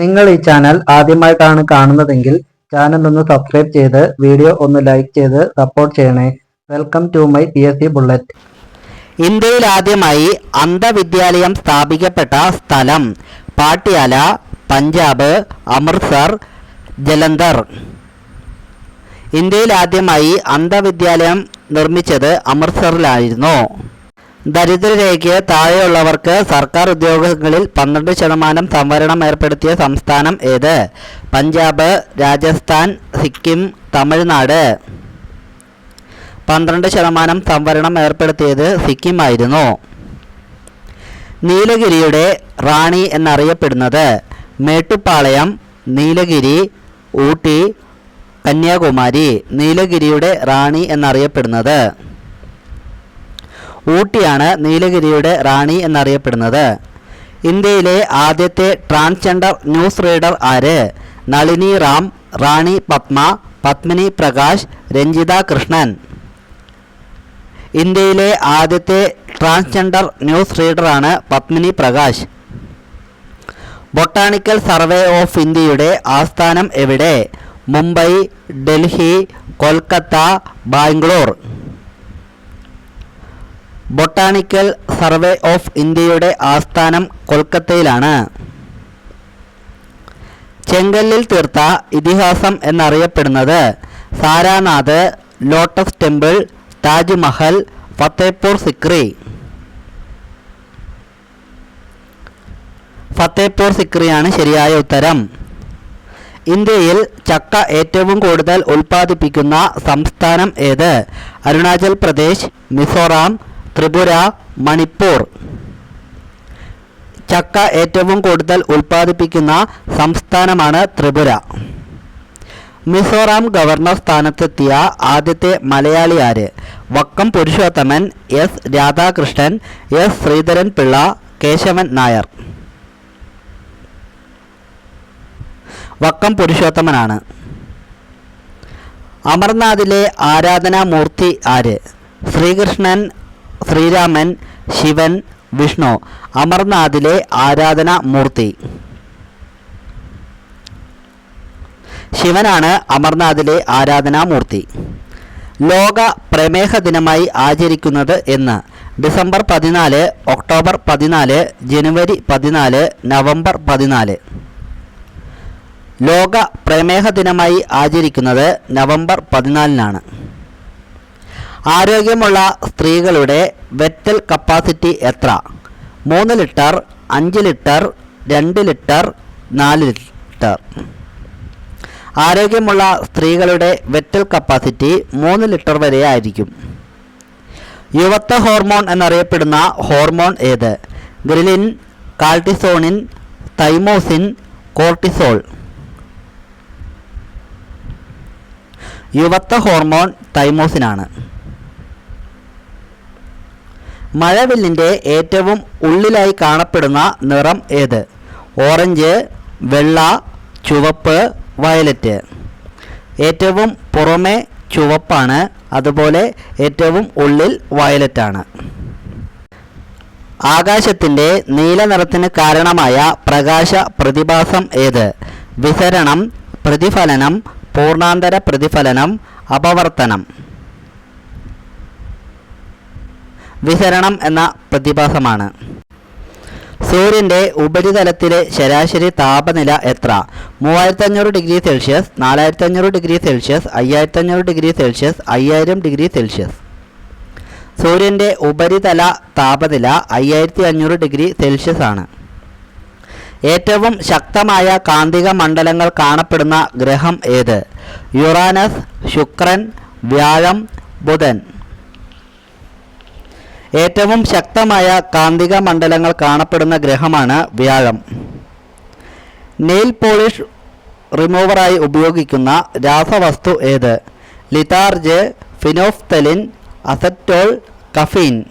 നിങ്ങൾ ഈ ചാനൽ ആദ്യമായിട്ടാണ് കാണുന്നതെങ്കിൽ ചാനൽ ഒന്ന് സബ്സ്ക്രൈബ് ചെയ്ത് വീഡിയോ ഒന്ന് ലൈക്ക് ചെയ്ത് സപ്പോർട്ട് ചെയ്യണേ. Welcome to my P S C bullet ഇന്ത്യയിൽ ആദ്യമായി അന്ധവിദ്യാലയം സ്ഥാപിക്കപ്പെട്ട സ്ഥലം പാട്യാല പഞ്ചാബ് അമൃത്സർ ജലന്ധർ. ഇന്ത്യയിൽ ആദ്യമായി അന്ധവിദ്യാലയം നിർമ്മിച്ചത് അമൃത്സറിലായിരുന്നു. ദരിദ്രരേഖയ്ക്ക് താഴെയുള്ളവർക്ക് സർക്കാർ ഉദ്യോഗങ്ങളിൽ പന്ത്രണ്ട് ശതമാനം സംവരണം ഏർപ്പെടുത്തിയ സംസ്ഥാനം ഏത്? പഞ്ചാബ് രാജസ്ഥാൻ സിക്കിം തമിഴ്നാട്. പന്ത്രണ്ട് ശതമാനം സംവരണം ഏർപ്പെടുത്തിയത് സിക്കിം ആയിരുന്നു. നീലഗിരിയുടെ റാണി എന്നറിയപ്പെടുന്നത് മേട്ടുപ്പാളയം നീലഗിരി ഊട്ടി കന്യാകുമാരി. നീലഗിരിയുടെ റാണി എന്നറിയപ്പെടുന്നത് ഊട്ടിയാണ് നീലഗിരിയുടെ റാണി എന്നറിയപ്പെടുന്നത്. ഇന്ത്യയിലെ ആദ്യത്തെ ട്രാൻസ്ജെൻഡർ ന്യൂസ് റീഡർ ആര്? നളിനി റാം റാണി പത്മ പത്മിനി പ്രകാശ് രഞ്ജിത കൃഷ്ണൻ. ഇന്ത്യയിലെ ആദ്യത്തെ transgender news റീഡറാണ് Padmini Prakash. Botanical survey of ഇന്ത്യയുടെ ആസ്ഥാനം എവിടെ? Mumbai Delhi Kolkata Bangalore. Botanical survey of ഇന്ത്യയുടെ ആസ്ഥാനം കൊൽക്കത്തയിലാണ്. ചെങ്കല്ലിൽ തീർത്ത ഇതിഹാസം എന്നറിയപ്പെടുന്നത് സാരാനാഥ് ലോട്ടസ് ടെമ്പിൾ താജ്മഹൽ ഫത്തേപൂർ സിക്രി. ഫത്തേപൂർ സിക്രിയാണ് ശരിയായ ഉത്തരം. ഇന്ത്യയിൽ ചക്ക ഏറ്റവും കൂടുതൽ ഉൽപ്പാദിപ്പിക്കുന്ന സംസ്ഥാനം ഏത്? അരുണാചൽ പ്രദേശ് മിസോറാം ത്രിപുര മണിപ്പൂർ. ചക്ക ഏറ്റവും കൂടുതൽ ഉൽപ്പാദിപ്പിക്കുന്ന സംസ്ഥാനമാണ് ത്രിപുര. മിസോറാം ഗവർണർ സ്ഥാനത്തെത്തിയ ആദ്യത്തെ മലയാളി ആര് വക്കം പുരുഷോത്തമൻ എസ് രാധാകൃഷ്ണൻ എസ് ശ്രീധരൻ പിള്ള കേശവൻ നായർ. വക്കം പുരുഷോത്തമനാണ്. അമർനാഥിലെ ആരാധനാമൂർത്തി ആര്? ശ്രീകൃഷ്ണൻ ശ്രീരാമൻ ശിവൻ വിഷ്ണു അമർനാഥിലെ ആരാധന മൂർത്തി ശിവനാണ് അമർനാഥിലെ ആരാധനാമൂർത്തി. ലോക പ്രമേഹ ദിനമായി ആചരിക്കുന്നത് എന്ന് ഡിസംബർ പതിനാല് ഒക്ടോബർ പതിനാല് ജനുവരി പതിനാല് നവംബർ പതിനാല്. ലോക പ്രമേഹ ദിനമായി ആചരിക്കുന്നത് നവംബർ പതിനാലിനാണ്. ആരോഗ്യമുള്ള സ്ത്രീകളുടെ വെറ്റൽ കപ്പാസിറ്റി എത്ര? മൂന്ന് ലിറ്റർ അഞ്ച് ലിറ്റർ രണ്ട് ലിറ്റർ നാല് ലിറ്റർ. ആരോഗ്യമുള്ള സ്ത്രീകളുടെ വെറ്റൽ കപ്പാസിറ്റി മൂന്ന് ലിറ്റർ വരെ ആയിരിക്കും. യുവത്വ ഹോർമോൺ എന്നറിയപ്പെടുന്ന ഹോർമോൺ ഏത്? ഗ്രിലിൻ കാൾട്ടിസോണിൻ തൈമോസിൻ കോർട്ടിസോൾ. യുവത്വ ഹോർമോൺ തൈമോസിനാണ്. മഴവില്ലിന്റെ ഏറ്റവും ഉള്ളിലായി കാണപ്പെടുന്ന നിറം ഏത്? ഓറഞ്ച് വെള്ള ചുവപ്പ് വയലറ്റ്. ഏറ്റവും പുറമെ ചുവപ്പാണ് അതുപോലെ ഏറ്റവും ഉള്ളിൽ വയലറ്റാണ്. ആകാശത്തിന്റെ നീല നിറത്തിന് കാരണമായ പ്രകാശ പ്രതിഭാസം ഏത്? വിസരണം പ്രതിഫലനം പൂർണാന്തര പ്രതിഫലനം അപവർത്തനം. വിസരണം എന്ന പ്രതിഭാസമാണ്. സൂര്യന്റെ ഉപരിതലത്തിലെ ശരാശരി താപനില എത്ര? മൂവായിരത്തി അഞ്ഞൂറ് ഡിഗ്രി സെൽഷ്യസ് നാലായിരത്തി അഞ്ഞൂറ് ഡിഗ്രി സെൽഷ്യസ് അയ്യായിരത്തി അഞ്ഞൂറ് ഡിഗ്രി സെൽഷ്യസ് അയ്യായിരം ഡിഗ്രി സെൽഷ്യസ്. സൂര്യന്റെ ഉപരിതല താപനില അയ്യായിരത്തി അഞ്ഞൂറ് ഡിഗ്രി സെൽഷ്യസ് ആണ്. ഏറ്റവും ശക്തമായ കാന്തിക മണ്ഡലങ്ങൾ കാണപ്പെടുന്ന ഗ്രഹം ഏത്? യുറാനസ് ശുക്രൻ വ്യാഴം ബുധൻ. ഏറ്റവും ശക്തമായ കാന്തിക മണ്ഡലങ്ങൾ കാണപ്പെടുന്ന ഗ്രഹമാണ് വ്യാഴം. നെയിൽ പോളിഷ് റിമൂവറായി ഉപയോഗിക്കുന്ന രാസവസ്തു ഏത്? Litharge phenolphthalein acetol caffeine.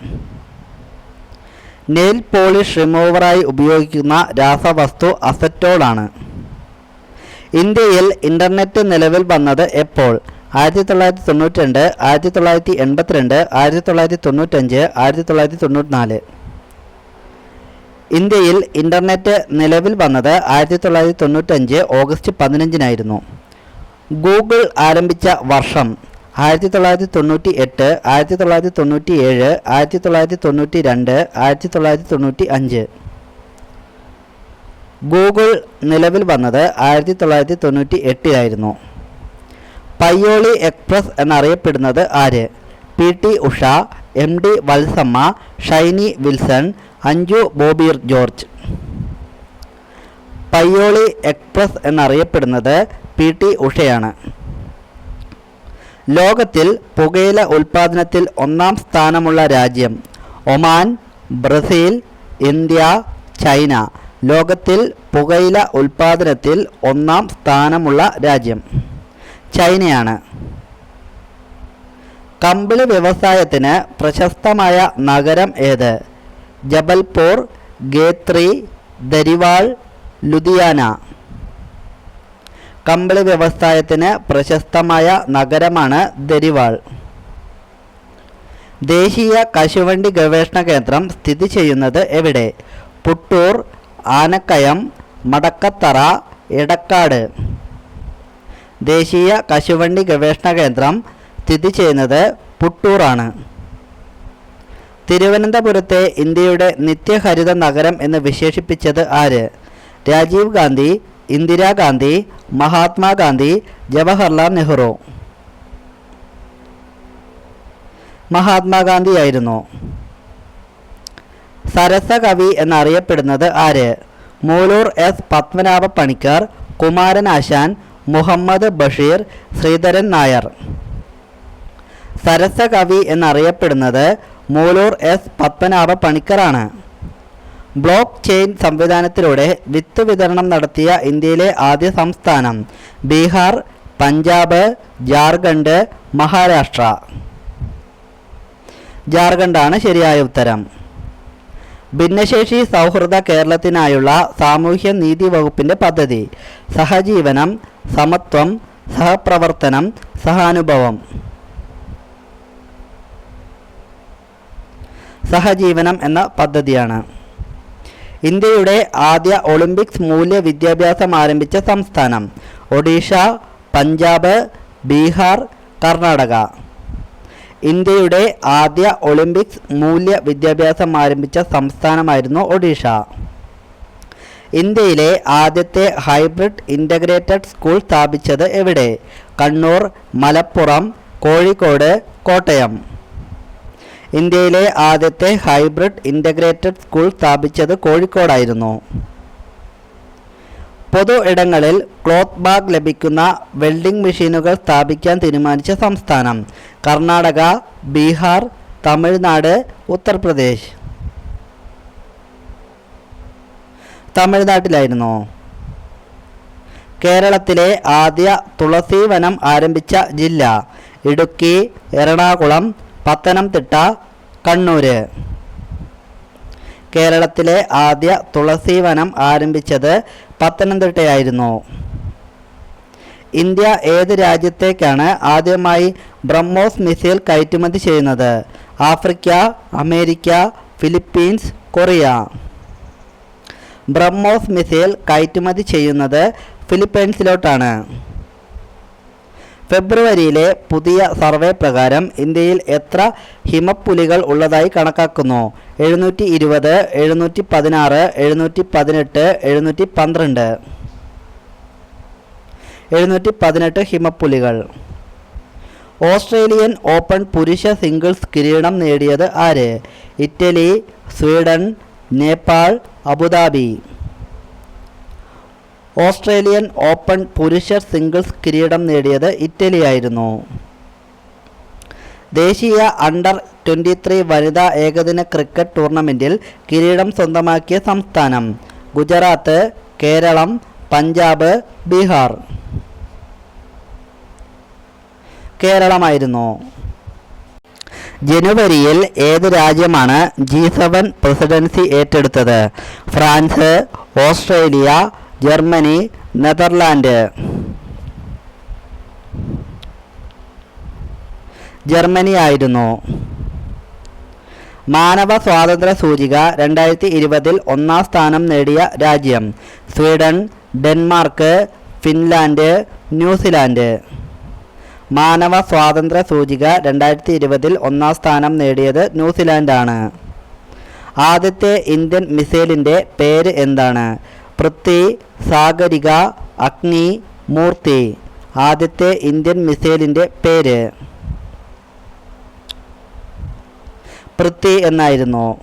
Nail polish റിമൂവറായി ഉപയോഗിക്കുന്ന രാസവസ്തു അസറ്റോൾ ആണ് ഇന്ത്യയിൽ ഇന്റർനെറ്റ് നിലവിൽ വന്നത് എപ്പോൾ? ആയിരത്തി തൊള്ളായിരത്തി തൊണ്ണൂറ്റി രണ്ട് ആയിരത്തി തൊള്ളായിരത്തി എൺപത്തിരണ്ട് ആയിരത്തി തൊള്ളായിരത്തി തൊണ്ണൂറ്റഞ്ച് ആയിരത്തി തൊള്ളായിരത്തി തൊണ്ണൂറ്റിനാല് ഇന്ത്യയിൽ ഇന്റർനെറ്റ് നിലവിൽ വന്നത് ആയിരത്തി തൊള്ളായിരത്തി തൊണ്ണൂറ്റഞ്ച് ഓഗസ്റ്റ് പതിനഞ്ചിനായിരുന്നു. ഗൂഗിൾ ആരംഭിച്ച വർഷം ആയിരത്തി തൊള്ളായിരത്തി തൊണ്ണൂറ്റി എട്ട് ആയിരത്തി തൊള്ളായിരത്തി തൊണ്ണൂറ്റി ഏഴ് ആയിരത്തി തൊള്ളായിരത്തി തൊണ്ണൂറ്റി രണ്ട് ആയിരത്തി തൊള്ളായിരത്തി തൊണ്ണൂറ്റി അഞ്ച് ഗൂഗിൾ നിലവിൽ വന്നത് ആയിരത്തി തൊള്ളായിരത്തി തൊണ്ണൂറ്റി എട്ടിലായിരുന്നു പയ്യോളി എക്സ്പ്രസ് എന്നറിയപ്പെടുന്നത് ആര്? P T Usha M D Valsamma Shiny Wilson Anju Bobby George. Payyoli express എന്നറിയപ്പെടുന്നത് പി ടി ഉഷയാണ്. ലോകത്തിൽ പുകയില ഉൽപ്പാദനത്തിൽ ഒന്നാം സ്ഥാനമുള്ള രാജ്യം ഒമാൻ ബ്രസീൽ ഇന്ത്യ ചൈന. ലോകത്തിൽ പുകയില ഉൽപ്പാദനത്തിൽ ഒന്നാം സ്ഥാനമുള്ള രാജ്യം. ചൈനയാണ്. കമ്പിളി വ്യവസായത്തിന് പ്രശസ്തമായ നഗരം ഏത്? ജബൽപൂർ ഗേത്രി ദരിവാൾ ലുധിയാന. കമ്പിളി വ്യവസായത്തിന് പ്രശസ്തമായ നഗരമാണ് ദരിവാൾ. ദേശീയ കശുവണ്ടി ഗവേഷണ കേന്ദ്രം സ്ഥിതി ചെയ്യുന്നത് എവിടെ? പുട്ടൂർ ആനക്കയം മടക്കത്തറ എടക്കാട്. ദേശീയ കശുവണ്ടി ഗവേഷണ കേന്ദ്രം സ്ഥിതി ചെയ്യുന്നത് പുട്ടൂറാണ്. തിരുവനന്തപുരത്തെ ഇന്ത്യയുടെ നിത്യഹരിത നഗരം എന്ന് വിശേഷിപ്പിച്ചത് ആര്? രാജീവ് ഗാന്ധി ഇന്ദിരാഗാന്ധി മഹാത്മാഗാന്ധി ജവഹർലാൽ നെഹ്റു. മഹാത്മാഗാന്ധിയായിരുന്നു സരസകവി എന്നറിയപ്പെടുന്നത് ആര്? മൂലൂർ എസ് പത്മനാഭ പണിക്കർ കുമാരനാശാൻ മുഹമ്മദ് ബഷീർ ശ്രീധരൻ നായർ. സരസകവി എന്നറിയപ്പെടുന്നത് മൂലൂർ എസ് പത്മനാഭ പണിക്കറാണ് ബ്ലോക്ക് ചെയിൻ സംവിധാനത്തിലൂടെ വിത്ത് വിതരണം നടത്തിയ ഇന്ത്യയിലെ ആദ്യ സംസ്ഥാനം ബീഹാർ പഞ്ചാബ് ജാർഖണ്ഡ് മഹാരാഷ്ട്ര. ജാർഖണ്ഡാണ് ശരിയായ ഉത്തരം. ഭിന്നശേഷി സൗഹൃദ കേരളത്തിനായുള്ള സാമൂഹ്യ നീതി വകുപ്പിന്റെ പദ്ധതി. സഹജീവനം സമത്വം സഹപ്രവർത്തനം സഹാനുഭവം. സഹജീവനം എന്ന പദ്ധതിയാണ്. ഇന്ത്യയുടെ ആദ്യ ഒളിമ്പിക്സ് മൂല്യ വിദ്യാഭ്യാസം ആരംഭിച്ച സംസ്ഥാനം ഒഡീഷ പഞ്ചാബ് ബീഹാർ കർണാടക. ഇന്ത്യയുടെ ആദ്യ ഒളിമ്പിക്സ് മൂല്യ വിദ്യാഭ്യാസം ആരംഭിച്ച സംസ്ഥാനമായിരുന്നു ഒഡീഷ. ഇന്ത്യയിലെ ആദ്യത്തെ ഹൈബ്രിഡ് ഇന്റഗ്രേറ്റഡ് സ്കൂൾ സ്ഥാപിച്ചത് എവിടെ? കണ്ണൂർ മലപ്പുറം കോഴിക്കോട് കോട്ടയം. ഇന്ത്യയിലെ ആദ്യത്തെ ഹൈബ്രിഡ് ഇന്റഗ്രേറ്റഡ് സ്കൂൾ സ്ഥാപിച്ചത് കോഴിക്കോടായിരുന്നു. പൊതു ഇടങ്ങളിൽ ക്ലോത്ത് ബാഗ് ലഭിക്കുന്ന വെൽഡിംഗ് മെഷീനുകൾ സ്ഥാപിക്കാൻ തീരുമാനിച്ച സംസ്ഥാനം. കർണാടക ബീഹാർ തമിഴ്നാട് ഉത്തർപ്രദേശ്. തമിഴ്നാട്ടിലായിരുന്നു. കേരളത്തിലെ ആദ്യ തുളസി വനം ആരംഭിച്ച ജില്ല ഇടുക്കി എറണാകുളം പത്തനംതിട്ട കണ്ണൂര്. കേരളത്തിലെ ആദ്യ തുളസി വനം ആരംഭിച്ചത് പത്തനംതിട്ടയായിരുന്നു. ഇന്ത്യ ഏത് രാജ്യത്തേക്കാണ് ആദ്യമായി ബ്രഹ്മോസ് മിസൈൽ കയറ്റുമതി ചെയ്യുന്നത്? Africa America Philippines Korea. BrahMos missile കയറ്റുമതി ചെയ്യുന്നത് ഫിലിപ്പൈൻസിലോട്ടാണ്. ഫെബ്രുവരിയിലെ പുതിയ സർവേ പ്രകാരം ഇന്ത്യയിൽ എത്ര ഹിമപ്പുലികൾ ഉള്ളതായി കണക്കാക്കുന്നു? എഴുന്നൂറ്റി ഇരുപത് എഴുന്നൂറ്റി പതിനാറ് എഴുന്നൂറ്റി പതിനെട്ട് എഴുന്നൂറ്റി പന്ത്രണ്ട് എഴുന്നൂറ്റി പതിനെട്ട് ഹിമപ്പുലികൾ. ഓസ്ട്രേലിയൻ ഓപ്പൺ പുരുഷ സിംഗിൾസ് കിരീടം നേടിയത് ആര്? Italy Sweden Nepal Abu Dhabi. Australian open പുരുഷ സിംഗിൾസ് കിരീടം നേടിയത് ഇറ്റലിയായിരുന്നു. ദേശീയ അണ്ടർ ട്വന്റി ത്രീ വനിതാ ഏകദിന ക്രിക്കറ്റ് ടൂർണമെന്റിൽ കിരീടം സ്വന്തമാക്കിയ സംസ്ഥാനം ഗുജറാത്ത് കേരളം പഞ്ചാബ് ബീഹാർ. കേരളമായിരുന്നു. ജനുവരിയിൽ ഏത് രാജ്യമാണ് ജി സെവൻ പ്രസിഡൻസി ഏറ്റെടുത്തത്? France Australia Germany Netherland. Germany ആയിരുന്നു. മാനവ സ്വാതന്ത്ര്യ സൂചിക രണ്ടായിരത്തി ഇരുപതിൽ ഒന്നാം സ്ഥാനം നേടിയ രാജ്യം. Sweden Denmark Finland New Zealand. മാനവ സ്വാതന്ത്ര്യ സൂചിക രണ്ടായിരത്തി ഇരുപതിൽ ഒന്നാം സ്ഥാനം നേടിയത് ന്യൂസിലാൻഡാണ്. ആദ്യത്തെ ഇന്ത്യൻ മിസൈലിന്റെ പേര് എന്താണ്? പൃഥ്വി സാഗരിക അഗ്നി മൂർത്തി. ആദ്യത്തെ ഇന്ത്യൻ മിസൈലിന്റെ പേര്. പൃഥ്വി എന്നായിരുന്നു.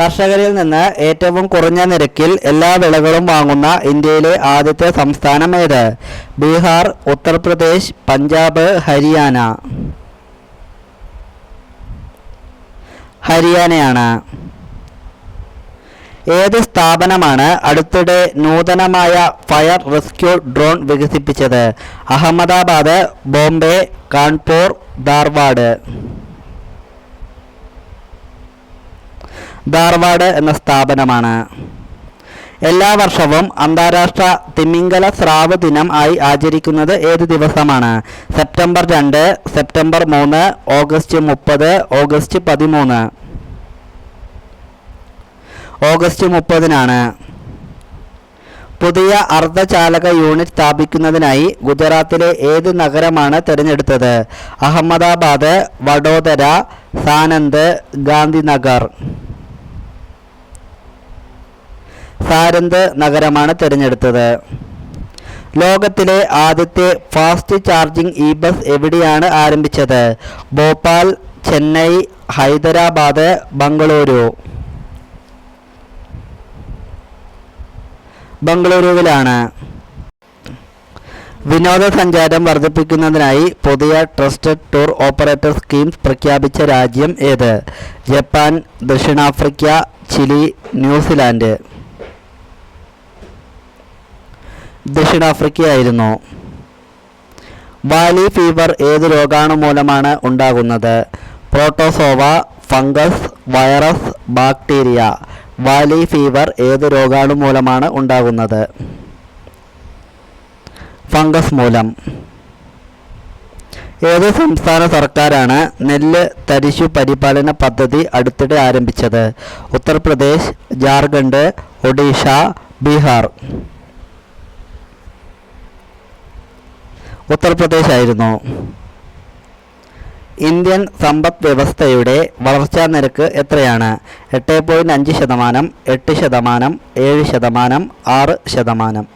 കർഷകരിൽ നിന്ന് ഏറ്റവും കുറഞ്ഞ നിരക്കിൽ എല്ലാ വിളകളും വാങ്ങുന്ന ഇന്ത്യയിലെ ആദ്യത്തെ സംസ്ഥാനം ഏത്? ബീഹാർ ഉത്തർപ്രദേശ് പഞ്ചാബ് ഹരിയാന. ഹരിയാനയാണ്. ഏത് സ്ഥാപനമാണ് അടുത്തിടെ നൂതനമായ ഫയർ റെസ്ക്യൂ ഡ്രോൺ വികസിപ്പിച്ചത്? അഹമ്മദാബാദ് ബോംബെ കാൺപൂർ ധാർവാഡ്. ധാർവാഡ് എന്ന സ്ഥാപനമാണ്. എല്ലാ വർഷവും അന്താരാഷ്ട്ര തിമിംഗല സ്രാവ് ദിനം ആയി ആചരിക്കുന്നത് ഏത് ദിവസമാണ്? സെപ്റ്റംബർ രണ്ട് സെപ്റ്റംബർ മൂന്ന് ഓഗസ്റ്റ് മുപ്പത് ഓഗസ്റ്റ് പതിമൂന്ന്. ഓഗസ്റ്റ് മുപ്പതിനാണ്. പുതിയ അർദ്ധചാലക യൂണിറ്റ് സ്ഥാപിക്കുന്നതിനായി ഗുജറാത്തിലെ ഏത് നഗരമാണ് തിരഞ്ഞെടുത്തത്? അഹമ്മദാബാദ് വഡോദര സാനന്ദ് ഗാന്ധിനഗർ. സാരന്ത് നഗരമാണ് തിരഞ്ഞെടുത്തത്. ലോകത്തിലെ ആദ്യത്തെ ഫാസ്റ്റ് ചാർജിംഗ് ഇ ബസ് എവിടെയാണ് ആരംഭിച്ചത്? ഭോപ്പാൽ ചെന്നൈ ഹൈദരാബാദ് ബംഗളൂരു. ബംഗളൂരുവിലാണ്. വിനോദസഞ്ചാരം വർദ്ധിപ്പിക്കുന്നതിനായി പുതിയ ട്രസ്റ്റഡ് ടൂർ ഓപ്പറേറ്റർ സ്കീംസ് പ്രഖ്യാപിച്ച രാജ്യം ഏത്? ജപ്പാൻ ദക്ഷിണാഫ്രിക്ക ചിലി ന്യൂസിലാൻഡ്. ദക്ഷിണാഫ്രിക്കയായിരുന്നു. വാലി ഫീവർ ഏത് രോഗാണു മൂലമാണ് ഉണ്ടാകുന്നത്? Protozoa fungus virus bacteria. Valley fever ഏത് രോഗാണു മൂലമാണ് ഉണ്ടാകുന്നത്? ഫംഗസ് മൂലം. ഏത് സംസ്ഥാന സർക്കാരാണ് നെല്ല് തരിശു പരിപാലന പദ്ധതി അടുത്തിടെ ആരംഭിച്ചത്? ഉത്തർപ്രദേശ് ജാർഖണ്ഡ് ഒഡീഷ ബീഹാർ. ഉത്തർപ്രദേശ് ആയിരുന്നു. ഇന്ത്യൻ സമ്പദ് വ്യവസ്ഥയുടെ വളർച്ചാ നിരക്ക് എത്രയാണ്? എട്ട് പോയിന്റ് അഞ്ച് ശതമാനം എട്ട് ശതമാനം ഏഴ് ശതമാനം ആറ് ശതമാനം.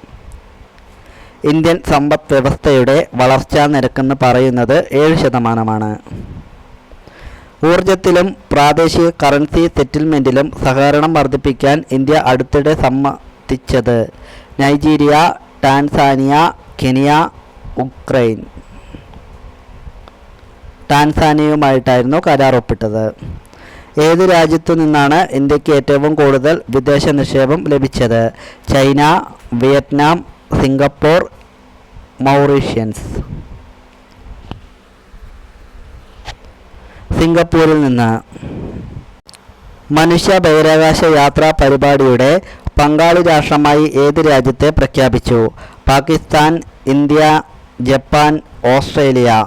ഇന്ത്യൻ സമ്പദ് വ്യവസ്ഥയുടെ വളർച്ചാ നിരക്കെന്ന് പറയുന്നത് ഏഴ് ശതമാനമാണ്. ഊർജത്തിലും പ്രാദേശിക കറൻസി സെറ്റിൽമെന്റിലും സഹകരണം വർദ്ധിപ്പിക്കാൻ ഇന്ത്യ അടുത്തിടെ സമ്മതിച്ചത്. Nigeria Tanzania Kenya Ukraine. ടാൻസാനിയയുമായിട്ടായിരുന്നു കരാർ ഒപ്പിട്ടത്. ഏത് രാജ്യത്തു നിന്നാണ് ഇന്ത്യയ്ക്ക് ഏറ്റവും കൂടുതൽ വിദേശ നിക്ഷേപം ലഭിച്ചത്? China Vietnam Singapore Mauritians. സിംഗപ്പൂരിൽ നിന്ന്. മനുഷ്യ ബഹിരാകാശ യാത്രാ പരിപാടിയുടെ പങ്കാളി രാഷ്ട്രമായി ഏത് രാജ്യത്തെ പ്രഖ്യാപിച്ചു? Pakistan India Japan Australia.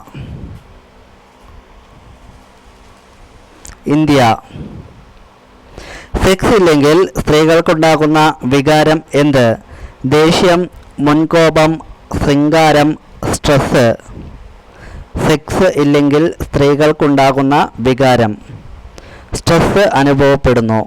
India. Sex ഇല്ലെങ്കിൽ സ്ത്രീകൾക്കുണ്ടാകുന്ന വികാരം എന്ത്? ദേഷ്യം മുൻകോപം ശൃംഗാരം സ്ട്രെസ് സെക്സ് ഇല്ലെങ്കിൽ സ്ത്രീകൾക്കുണ്ടാകുന്ന വികാരം. സ്ട്രെസ് അനുഭവപ്പെടുന്നു.